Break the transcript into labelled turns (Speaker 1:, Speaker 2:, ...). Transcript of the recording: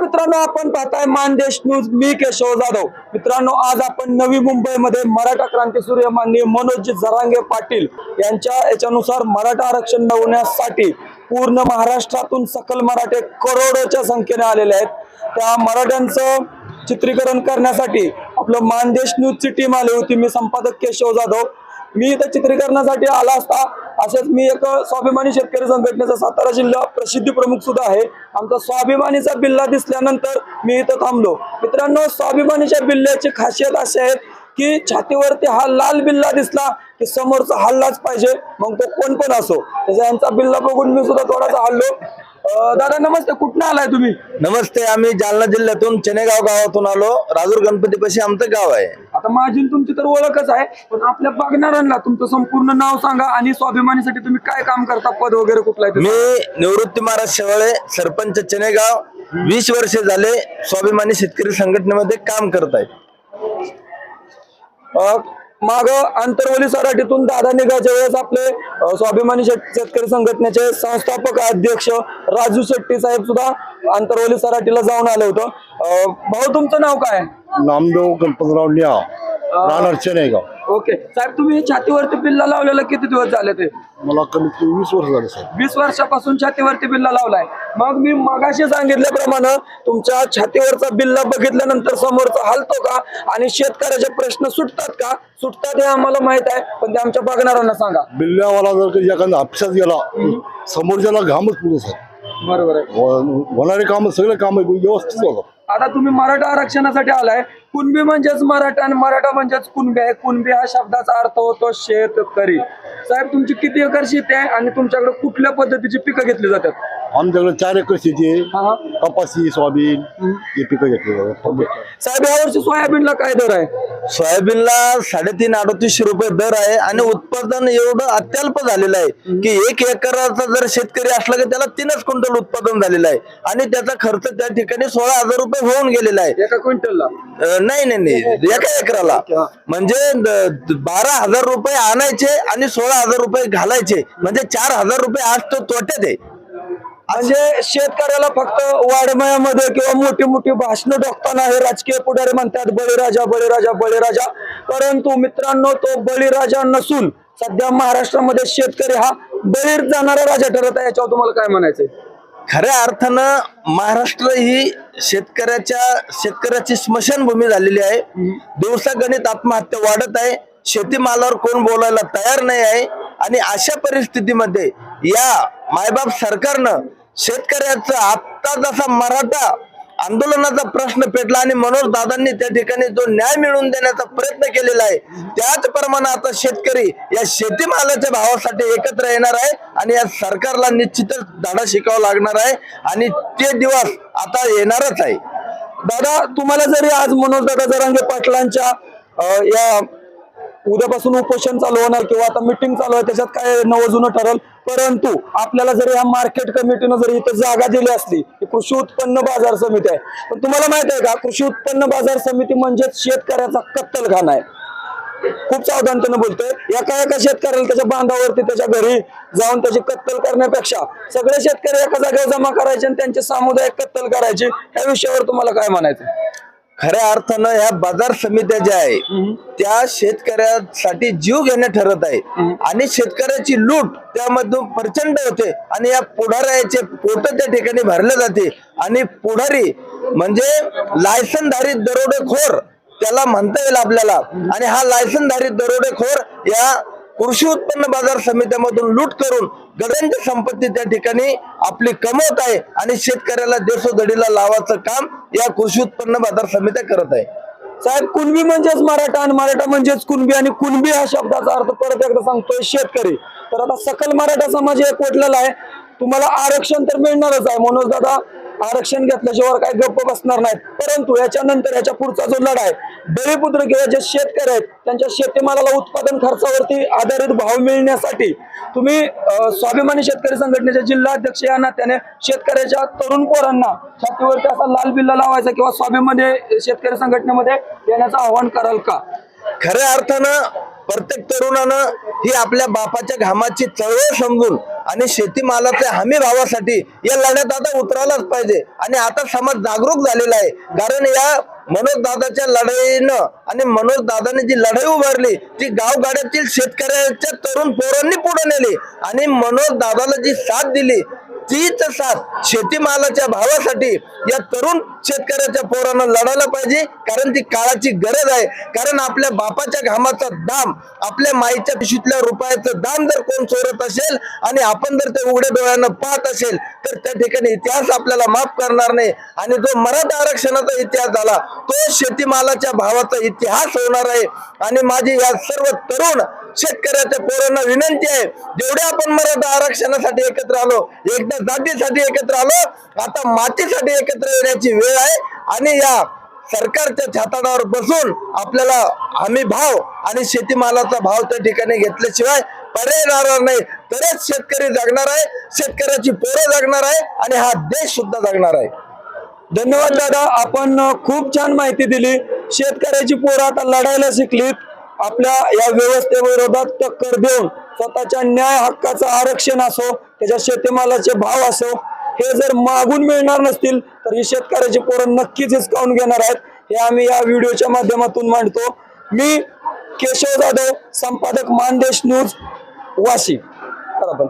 Speaker 1: मित्रांनो आपण पाहताय मानदेश न्यूज मी केशव जाधव. मित्रांनो आज आपण नवी मुंबईमध्ये मराठा क्रांती सूर्य माननीय मनोज जरांगे पाटील यांच्या याच्यानुसार मराठा आरक्षण मिळवण्यासाठी पूर्ण महाराष्ट्रातून सकल मराठे करोडोच्या संख्येने आलेले आहेत. त्या मराठ्यांचं चित्रीकरण करण्यासाठी आपलं मानदेश न्यूजची टीम आली होती. मी संपादक केशव जाधव. मी इथं चित्रीकरणासाठी आला असता. असेच मी एक स्वाभिमानी शेतकरी संघटनेचा सातारा जिल्हा प्रसिद्धी प्रमुख सुद्धा आहे. आमचा स्वाभिमानीचा बिल्ला दिसल्यानंतर मी इथं थांबलो. मित्रांनो स्वाभिमानीच्या बिल्ल्याची खासियत अशी आहे की छातीवरती हा लाल बिल्ला दिसला की समोरचा हल्लाच पाहिजे मग तो कोण पण असो. त्याचा यांचा बिल्ला बघून मी सुद्धा थोडासा हल्लो. दादा नमस्ते. कुठनं आलाय तुम्ही?
Speaker 2: नमस्ते आम्ही जालना जिल्ह्यातून चेनेगाव गावातून आलो. राजूर गणपतीपाशी आमचं गाव आहे.
Speaker 1: आता माझी आणि तुमची तर ओळखच आहे पण आपल्या बघणाऱ्यांना तुमचं संपूर्ण नाव सांगा आणि स्वाभिमानीसाठी तुम्ही काय काम करता पद वगैरे कुठलं आहे
Speaker 2: मी निवृत्ती महाराज शेवाळे सरपंच चेनेगाव. वीस वर्ष झाले स्वाभिमानी शेतकरी संघटनेमध्ये काम करत आहे.
Speaker 1: माग आंतरवली सराठीतून दादा निघायच्या वेळेस आपले स्वाभिमानी शेत- शेतकरी संघटनेचे संस्थापक अध्यक्ष राजू शेट्टी साहेब सुद्धा आंतरवली सराठीला जाऊन आलं होतं. भाऊ तुमचं नाव काय?
Speaker 3: नामदेव गणपतराव लिहा. राहणार चेनेगाव
Speaker 1: ओके. साहेब तुम्ही छातीवरती बिल्ला लावलेला किती दिवस झाले ते?
Speaker 3: मला कमीत कमी वीस वर्ष झाले साहेब.
Speaker 1: वीस वर्षापासून छातीवरती बिल्ला लावलाय. मग मी मगाशी सांगितल्याप्रमाणे तुमच्या छातीवरचा बिल्ला बघितल्यानंतर समोरचा हलतो का? आणि शेतकऱ्याचे प्रश्न सुटतात का? सुटतात हे आम्हाला माहीत आहे पण ते आमच्या बघणाऱ्यांना सांगा.
Speaker 3: बिल्ल्यावाला जर कधी एखादा हापशात गेला समोरच्याला घामच पुढे साहेब.
Speaker 1: बरोबर आहे.
Speaker 3: होणारे काम सगळे काम व्यवस्थित होतात.
Speaker 1: आता तुम्ही मराठा आरक्षणासाठी आलाय. कुणबी म्हणजेच मराठा आणि मराठा म्हणजेच कुणबी आहे. कुणबी हा शब्दाचा अर्थ होतो शेतकरी. साहेब तुमची किती एकर शेती आहे आणि तुमच्याकडे कुठल्या पद्धतीची पिकं घेतली जातात?
Speaker 3: आमच्याकडे चार एकर शेती आहे.
Speaker 1: हा.
Speaker 3: कपाशी सोयाबीन हे पिकं घेतली जातात
Speaker 1: साहेब या वर्षी सोयाबीनला काय दर आहे?
Speaker 2: सोयाबीनला साडेतीन अडतीसशे रुपये दर आहे आणि उत्पादन एवढं अत्यल्प झालेलं आहे की एक एकराचा जर शेतकरी असला की त्याला तीनच क्विंटल उत्पादन झालेलं आहे. आणि त्याचा खर्च त्या ठिकाणी सोळा हजार रुपये होऊन गेलेला आहे.
Speaker 1: एका क्विंटलला?
Speaker 2: अं, नाही नाही नाही. एका एकराला. म्हणजे द- बारा हजार रुपये आणायचे आणि सोळा हजार रुपये घालायचे. म्हणजे चार हजार रुपये आज तो तोट्यात आहे.
Speaker 1: म्हणजे शेतकऱ्याला फक्त वाडमयामध्ये किंवा मोठी मोठी भाषणं टाकताना हे राजकीय पुढारी म्हणतात बळीराजा बळीराजा बळीराजा. परंतु मित्रांनो तो बळीराजा नसून सध्या महाराष्ट्रामध्ये शेतकरी हा बळीर जाणारा राजा ठरत आहे. याच्यावर तुम्हाला काय म्हणायचंय?
Speaker 2: खऱ्या अर्थानं महाराष्ट्र ही शेतकऱ्याच्या शेतकऱ्याची स्मशानभूमी झालेली आहे. दिवसागणित आत्महत्या वाढत आहे. शेतीमालावर कोण बोलायला तयार नाही आहे. आणि अशा परिस्थितीमध्ये या मायबाप सरकारनं शेतकऱ्याचा आत्ता जसा मराठा आंदोलनाचा प्रश्न पेटला आणि मनोज दादांनी त्या ठिकाणी जो न्याय मिळवून देण्याचा प्रयत्न केलेला आहे त्याचप्रमाणे आता शेतकरी या शेतीमालाच्या भावासाठी एकत्र येणार आहे आणि या सरकारला निश्चितच धडा शिकावा लागणार आहे आणि ते दिवस आता येणारच आहे.
Speaker 1: दादा तुम्हाला जरी आज मनोज दादा जरांगे पाटलांच्या या उद्यापासून उपोषण चालू होणार किंवा आता मिटिंग चालू आहे त्याच्यात काय नवं जुनं ठरल? परंतु आपल्याला जर या मार्केट कमिटीनं जर इथं जागा दिली असली कृषी उत्पन्न बाजार समिती आहे. पण तुम्हाला माहीत आहे का कृषी उत्पन्न बाजार समिती म्हणजेच शेतकऱ्याचा कत्तलखाना आहे. खूप सावधानतेनं बोलतोय. एका एका शेतकऱ्याला त्याच्या बांधावरती त्याच्या घरी जाऊन त्याची कत्तल करण्यापेक्षा सगळे शेतकरी एका जागेवर जमा करायचे आणि त्यांची सामुदायिक कत्तल करायची या विषयावर तुम्हाला काय म्हणायचं
Speaker 2: खऱ्या अर्थानं ह्या बाजार समित्या ज्या आहे त्या शेतकऱ्यासाठी जीव घेणे ठरत आहे. आणि शेतकऱ्याची लूट त्यामधून प्रचंड होते. आणि या पुढाऱ्याचे पोट त्या ठिकाणी भरले जाते. आणि पुढारी म्हणजे लायसनधारी दरोडेखोर त्याला म्हणता येईल आपल्याला. आणि हा लायसनधारी दरोडेखोर या कृषी उत्पन्न बाजार समित्यामधून लूट करून गड्यांची संपत्ती त्या ठिकाणी आपली कमवत आहे आणि शेतकऱ्याला देशोधडीला लावायचं काम या कृषी उत्पन्न बाजार समित्या करत आहे.
Speaker 1: साहेब कुणबी म्हणजेच मराठा आणि मराठा म्हणजेच कुणबी आणि कुणबी हा शब्दाचा अर्थ परत एकदा सांगतोय शेतकरी. तर आता सकल मराठा समाज एक आहे. तुम्हाला आरक्षण तर मिळणारच आहे. मनोज दादा आरक्षण घेतल्याशिवाय काय गप्प बसणार नाहीत. परंतु याच्यानंतर याच्या पुढचा जो लढा आहे बळीपुत्र किंवा जे शेतकरी आहेत त्यांच्या शेतीमालाला उत्पादन खर्चावरती आधारित भाव मिळण्यासाठी तुम्ही स्वाभिमानी शेतकरी संघटनेचे जिल्हा अध्यक्ष या नात्याने शेतकऱ्याच्या तरुण पोरांना छातीवरती असा लाल बिल्ला लावायचा किंवा स्वाभिमानी शेतकरी संघटनेमध्ये येण्याचं आवाहन कराल का?
Speaker 2: खऱ्या अर्थानं प्रत्येक तरुणानं ही आपल्या बापाच्या घामाची चळवळ समजून आणि शेतीमालाच्या हमी भावासाठी या लढ्यात आता उतरायलाच पाहिजे. आणि आता समाज जागरूक झालेला आहे. कारण या मनोज दादाच्या लढाईनं आणि मनोज दादाने जी लढाई उभारली ती गावगाड्यातील शेतकऱ्याच्या तरुण पोरांनी पुढे नेली आणि मनोज दादाला जी साथ दिली तीच साथ शेतीमालाच्या भावासाठी या तरुण शेतकऱ्याच्या पोरांना लढायला पाहिजे कारण ती काळाची गरज आहे. कारण आपल्या बापाच्या घामाचा दाम आपल्या माईच्या पिशीतल्या रुपयाचं दाम जर कोण चोरत असेल आणि आपण जर ते उघड्या डोळ्यानं पाहत असेल तर त्या ठिकाणी इतिहास आपल्याला माफ करणार नाही. आणि जो मराठा आरक्षणाचा इतिहास झाला तो शेतीमालाच्या भावाचा इतिहास होणार आहे. आणि माझी या सर्व तरुण शेतकऱ्याच्या पोरांना विनंती आहे जेवढे आपण मराठा आरक्षणासाठी एकत्र आलो एकदा जातीसाठी एकत्र आलो आता मातीसाठी एकत्र येण्याची वेळ आहे. आणि या सरकारच्या छाताडावर बसून आपल्याला हमी भाव आणि शेतीमालाचा भाव त्या ठिकाणी घेतल्याशिवाय पर्याय राहणार नाही. तरच शेतकरी जगणार आहे शेतकऱ्याची पोरं जगणार आहे आणि हा देश सुद्धा जगणार आहे.
Speaker 1: धन्यवाद दादा आपण खूप छान माहिती दिली. शेतकऱ्याची पोरं आता लढायला शिकलीत. आपल्या या व्यवस्थेविरोधात टक्कर देऊन स्वतःच्या न्याय हक्काचं आरक्षण असो त्याच्या शेतीमालाचे भाव असो हे जर मागून मिळणार नसतील तर ही शेतकऱ्याची पोरं नक्कीच हिसकावून घेणार आहेत. हे आम्ही या व्हिडिओच्या माध्यमातून मांडतो. मी केशव जाधव संपादक मानदेश न्यूज वाशी. बरोबर